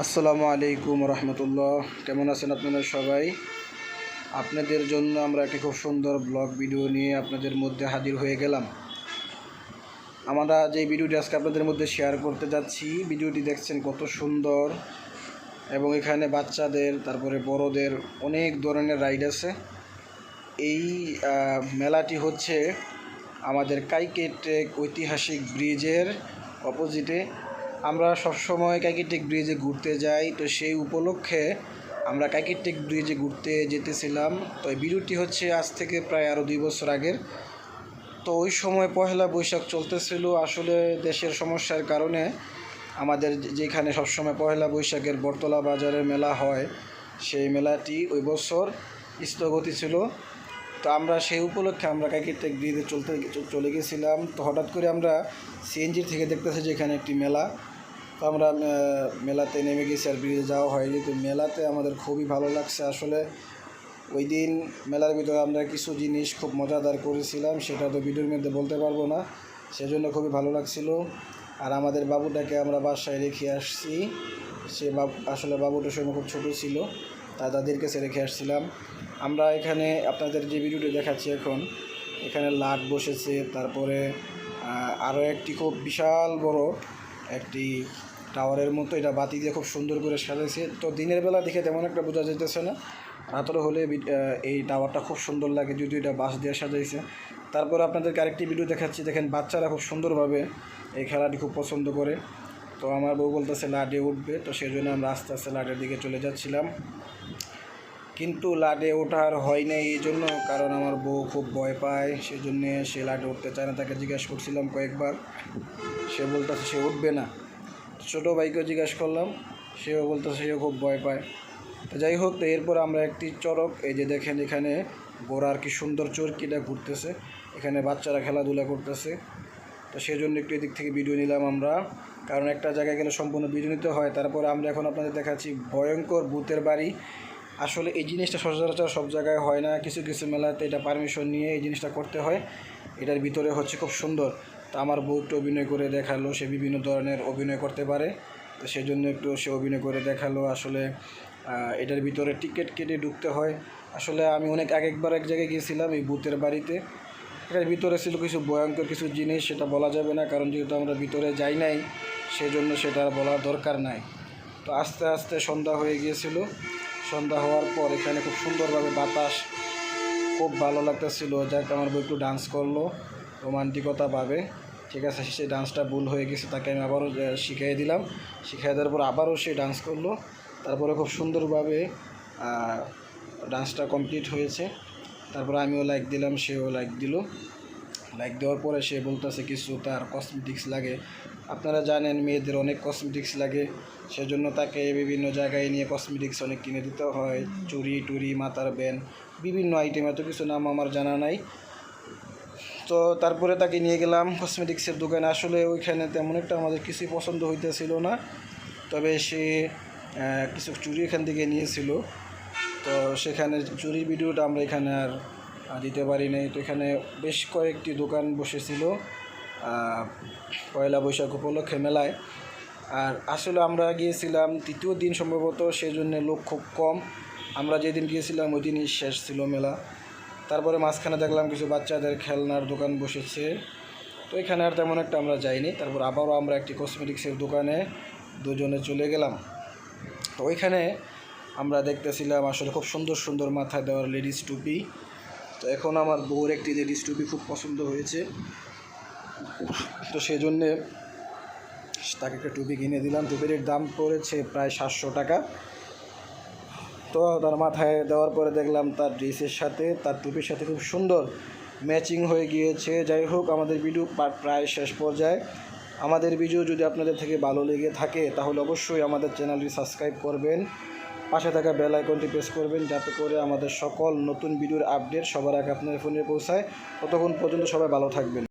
আসসালামু আলাইকুম রহমতুল্লাহ। কেমন আছেন আপনারা সবাই? আপনাদের জন্য আমরা একটি খুব সুন্দর ব্লগ ভিডিও নিয়ে আপনাদের মধ্যে হাজির হয়ে গেলাম। আমরা যে ভিডিওটি আজকে আপনাদের মধ্যে শেয়ার করতে যাচ্ছি, ভিডিওটি দেখছেন কত সুন্দর এবং এখানে বাচ্চাদের, তারপরে বড়দের অনেক ধরনের রাইড আছে। এই মেলাটি হচ্ছে আমাদের কাইকেটেক ঐতিহাসিক ব্রিজের অপোজিটে আমরা সবসময় কাইকেটেক ব্রিজে ঘুরতে যাই। তো সেই উপলক্ষে আমরা কাইকেটেক ব্রিজে ঘুরতে যেতেছিলাম। তো এই ভিডিওটি হচ্ছে আজ থেকে প্রায় আরও দুই বছর আগের। তো ওই সময় পহেলা বৈশাখ চলতেছিল। আসলে দেশের সমস্যার কারণে আমাদের যেখানে সবসময় পহেলা বৈশাখের বটতলা বাজারের মেলা হয়, সেই মেলাটি ওই বছর স্থগতি ছিল। তো আমরা সেই উপলক্ষে আমরা কাকিরটেক ব্রিজে চলতে, চলে গেছিলাম। তো হঠাৎ করে আমরা সিএনজির থেকে দেখতেছি যে এখানে একটি মেলা। তো আমরা মেলাতে নেমে গেছি আর ব্রিজে যাওয়া হয়নি। তো মেলাতে আমাদের খুবই ভালো লাগছে। আসলে ওই দিন মেলার ভিতরে আমরা কিছু জিনিস খুব মজাদার করেছিলাম, সেটা তো ভিডিওর মধ্যে বলতে পারব না। সেজন্য খুবই ভালো লাগছিল। আর আমাদের বাবুটাকে আমরা বাসায় রেখে আসছি। সে বাবু, আসলে বাবুটার সময় খুব ছোটো ছিল, তা তাদের কাছে রেখে আসছিলাম। আমরা এখানে আপনাদের যে ভিডিওটি দেখাচ্ছি এখন, এখানে লাট বসেছে, তারপরে আরও একটি খুব বিশাল বড় একটি টাওয়ারের মতো এটা বাতি দিয়ে খুব সুন্দর করে সাজাইছে। তো দিনের বেলা দেখে তেমন একটা বোঝা যেতেছে না। রাতের হলে এই টাওয়ারটা খুব সুন্দর লাগে, যদিও এটা বাঁশ দিয়ে সাজাইছে। তারপর আপনাদেরকে আরেকটি ভিডিও দেখাচ্ছি। দেখেন বাচ্চারা খুব সুন্দরভাবে এই খেলাটি খুব পছন্দ করে। তো আমার বউ বলতেছে, লাডে উঠবে। তো সেই জন্য আমরা আস্তে আস্তে লাডের দিকে চলে যাচ্ছিলাম। কিন্তু লাডে ওঠার হয় নাই এই জন্য, কারণ আমার বউ খুব ভয় পায়। সেই জন্যে সে লাডে উঠতে চায় না, তাকে জিজ্ঞাসা করছিলাম কয়েকবার। সে বলতেছে, সে উঠবে না। ছোটো ভাইকেও জিজ্ঞাসা করলাম, সেও বলতেছে সেও খুব ভয় পায়। তো যাই হোক, তো এরপর আমরা একটি চড়ক, এই যে দেখেন এখানে গোড়ার কি সুন্দর চরকিটা ঘুরতেছে, এখানে বাচ্চারা খেলাধুলা করতেছে। তো সেই জন্য একটু এদিক থেকে ভিডিও নিলাম আমরা। কারণ একটা জায়গায় গেলে সম্পূর্ণ ভিডিও নিতে হয়। তারপরে আমরা এখন আপনাদের দেখাচ্ছি ভয়ঙ্কর ভূতের বাড়ি। আসলে এই জিনিসটা সচরাচর সব জায়গায় হয় না। কিছু কিছু মেলাতে এটা পারমিশন নিয়ে এই জিনিসটা করতে হয়। এটার ভিতরে হচ্ছে খুব সুন্দর। তো আমার বউ একটু অভিনয় করে দেখাল, সে বিভিন্ন ধরনের অভিনয় করতে পারে। তো সেই জন্য একটু সে অভিনয় করে দেখাল। আসলে এটার ভিতরে টিকিট কেটে ঢুকতে হয়। আসলে আমি অনেক এক একবার এক জায়গায় গিয়েছিলাম এই বুথের বাড়িতে। এটার ভিতরে ছিল কিছু ভয়ঙ্কর কিছু জিনিস, সেটা বলা যাবে না, কারণ যেহেতু আমরা ভিতরে যাই নাই, সেজন্য সেটা আর বলার দরকার নাই। তো আস্তে আস্তে সন্ধ্যা হয়ে গিয়েছিল। সন্ধ্যা হওয়ার পর এখানে খুব সুন্দরভাবে বাতাস, খুব ভালো লাগতেছিল। যাক, আমার বউ একটু ডান্স করল। রোমান্টিকতাভাবে। ঠিক আছে সেই ডান্সটা ভুল হয়ে গেছে, তাকে আমি আবারও শিখিয়ে দিলাম। শিখিয়ে দেওয়ার পর আবারও সে ডান্স করল। তারপরে খুব সুন্দরভাবে ডান্সটা কমপ্লিট হয়েছে। তারপরে আমিও লাইক দিলাম, সেও লাইক দিল। লাইক দেওয়ার পরে সে বলতেছে কিছু, তার কসমেটিক্স লাগে। আপনারা জানেন, মেয়েদের অনেক কসমেটিক্স লাগে। সেজন্য তাকে বিভিন্ন জায়গায় নিয়ে কসমেটিক্স অনেক কিনে দিতে হয়। চুরি টুরি মাথার ব্যান বিভিন্ন আইটেম, এত কিছু নাম আমার জানা নাই। তো তারপরে তাকে নিয়ে গেলাম কসমেটিক্সের দোকানে। আসলে ওইখানে তেমন একটা আমাদের কিছুই পছন্দ হইতেছিল না। তবে সে কিছু চুরি এখান থেকে নিয়েছিল। তো সেখানে চুরির ভিডিওটা আমরা এখানে আর দিতে পারি নাই। তো এখানে বেশ কয়েকটি দোকান বসেছিল পয়লা বৈশাখ উপলক্ষে মেলায়। আর আসলে আমরা গিয়েছিলাম, তৃতীয় দিন সম্ভবত সেই জন্য লোক খুব কম। আমরা যেদিন গিয়েছিলাম ওই দিনই শেষ ছিল মেলা। তারপরে মাঝখানে দেখলাম কিছু বাচ্চাদের খেলনার দোকান বসেছে। তো এখানে আর তেমন একটা আমরা যাইনি। তারপর আবারও আমরা একটি কসমেটিক্সের দোকানে দুজনে চলে গেলাম। তো ওইখানে আমরা দেখতেছিলাম আসলে খুব সুন্দর সুন্দর মাথায় দেওয়ার লেডিস টুপি। তো এখন আমার বউর একটি লেডিস টুপি খুব পছন্দ হয়েছে। তো সেই জন্যে তাকে একটা টুপি কিনে দিলাম। টুপির দাম পড়েছে প্রায় সাতশো টাকা। তো তার মাথায় দেওয়ার পরে দেখলাম তার ড্রেসের সাথে, তার টুপির সাথে খুব সুন্দর ম্যাচিং হয়ে গিয়েছে। যাই হোক, আমাদের ভিডিও প্রায় শেষ পর্যায়ে। আমাদের ভিডিও যদি আপনাদের থেকে ভালো লেগে থাকে, তাহলে অবশ্যই আমাদের চ্যানেলটি সাবস্ক্রাইব করবেন। পাশে থাকা বেল আইকনটি প্রেস করবেন, যাতে করে আমাদের সকল নতুন ভিডিওর আপডেট সবার আগে আপনার ফোনে পৌঁছায়। ততক্ষণ পর্যন্ত সবাই ভালো থাকবেন।